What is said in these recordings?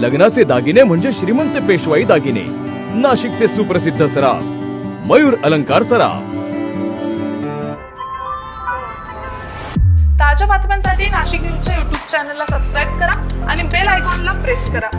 लग्नाचे दागिने म्हणजे श्रीमंत पेशवाई दागिने. नाशिकचे सुप्रसिद्ध सराफ मयूर अलंकार सराफ. ताज्या बातम्यांसाठी नाशिक न्यूजच्या युट्यूब चॅनलला सबस्क्राईब करा आणि बेल आयकॉनला प्रेस करा.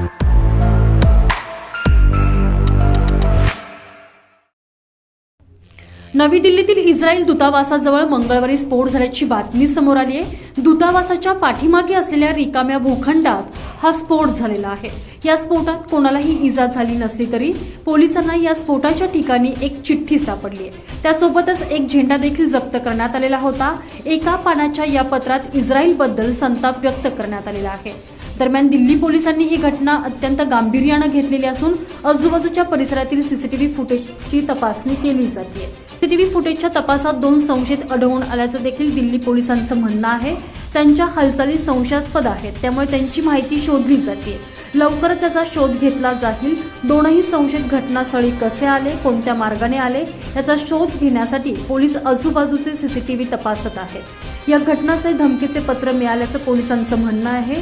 नवी दिल्लीतील इस्रायल दूतावासाजवळ मंगळवारी स्फोट झाल्याची बातमी समोर आली आहे. दूतावासाच्या पाठीमागे असलेल्या रिकाम्या भूखंडात हा स्फोट झालेला आहे. या स्फोटात कोणालाही इजा झाली नसली तरी पोलिसांना या स्फोटाच्या ठिकाणी एक चिठ्ठी सापडली आहे. त्यासोबतच एक झेंडा देखील जप्त करण्यात आलेला होता. एका पानाच्या या पत्रात इस्रायलबद्दल संताप व्यक्त करण्यात आलेला आहे. दरम्यान दिल्ली पोलिसांनी ही घटना अत्यंत गांभीर्यानं घेतलेली असून आजूबाजूच्या परिसरातील सीसीटीव्ही फुटेजची तपासणी केली जाते सीसीटीव्ही फुटेजच्या तपासात दोन संशयित आढळून आल्याचं देखील दिल्ली पोलिसांचं म्हणणं आहे. त्यांच्या हालचाली संशयास्पद आहेत त्यामुळे त्यांची माहिती शोधली जाते. लवकरच याचा शोध घेतला जाईल. दोनही संशयित घटनास्थळी कसे आले कोणत्या मार्गाने आले याचा शोध घेण्यासाठी पोलीस आजूबाजूचे सीसीटीव्ही तपासत आहेत. या घटनास्थळी धमकीचे पत्र मिळाल्याचं पोलिसांचं म्हणणं आहे.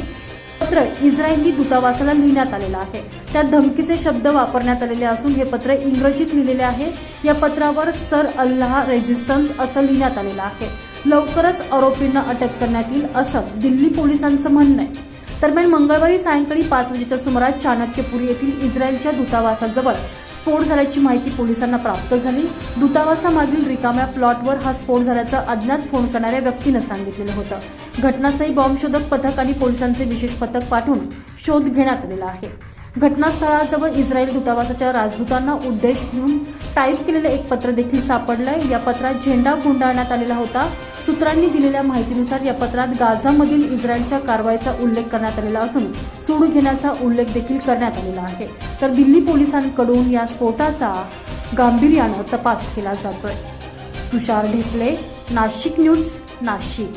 पत्र इस्रायली दूतावासाला लिहिण्यात आलेलं आहे. त्यात धमकीचे शब्द वापरण्यात आलेले असून हे पत्र इंग्रजीत लिहिलेले आहे. या पत्रावर सर अल्लाह रेजिस्टन्स असं लिहिण्यात आलेलं आहे. लवकरच आरोपींना अटक करण्यात येईल असं दिल्ली पोलिसांचं म्हणणं आहे. दरम्यान मंगळवारी सायंकाळी पाच वाजेच्या सुमारास चाणक्यपुरी येथील इस्रायलच्या दूतावासाजवळ स्फोट झाल्याची माहिती पोलिसांना प्राप्त झाली. दूतावासामागील रिकाम्या प्लॉटवर हा स्फोट झाल्याचं अज्ञात फोन करणाऱ्या व्यक्तीनं सांगितलेलं होतं. घटनास्थळी बॉम्बशोधक पथक आणि पोलिसांचे विशेष पथक पाठवून शोध घेण्यात आलेला आहे. घटनास्थळाजवळ इस्रायल दूतावासाच्या राजदूतांना उद्देश घेऊन टाईप केलेलं एक पत्र देखील सापडलंय. या पत्रात झेंडा गुंडाळण्यात आलेला होता. सूत्रांनी दिलेल्या माहितीनुसार या पत्रात गाझामधील इस्रायलच्या कारवाईचा उल्लेख करण्यात आलेला असून सूड घेण्याचा उल्लेख देखील करण्यात आलेला आहे. तर दिल्ली पोलिसांकडून या स्फोटाचा गांभीर्यानं तपास केला जातोय. तुषार ढेकले नाशिक न्यूज नाशिक.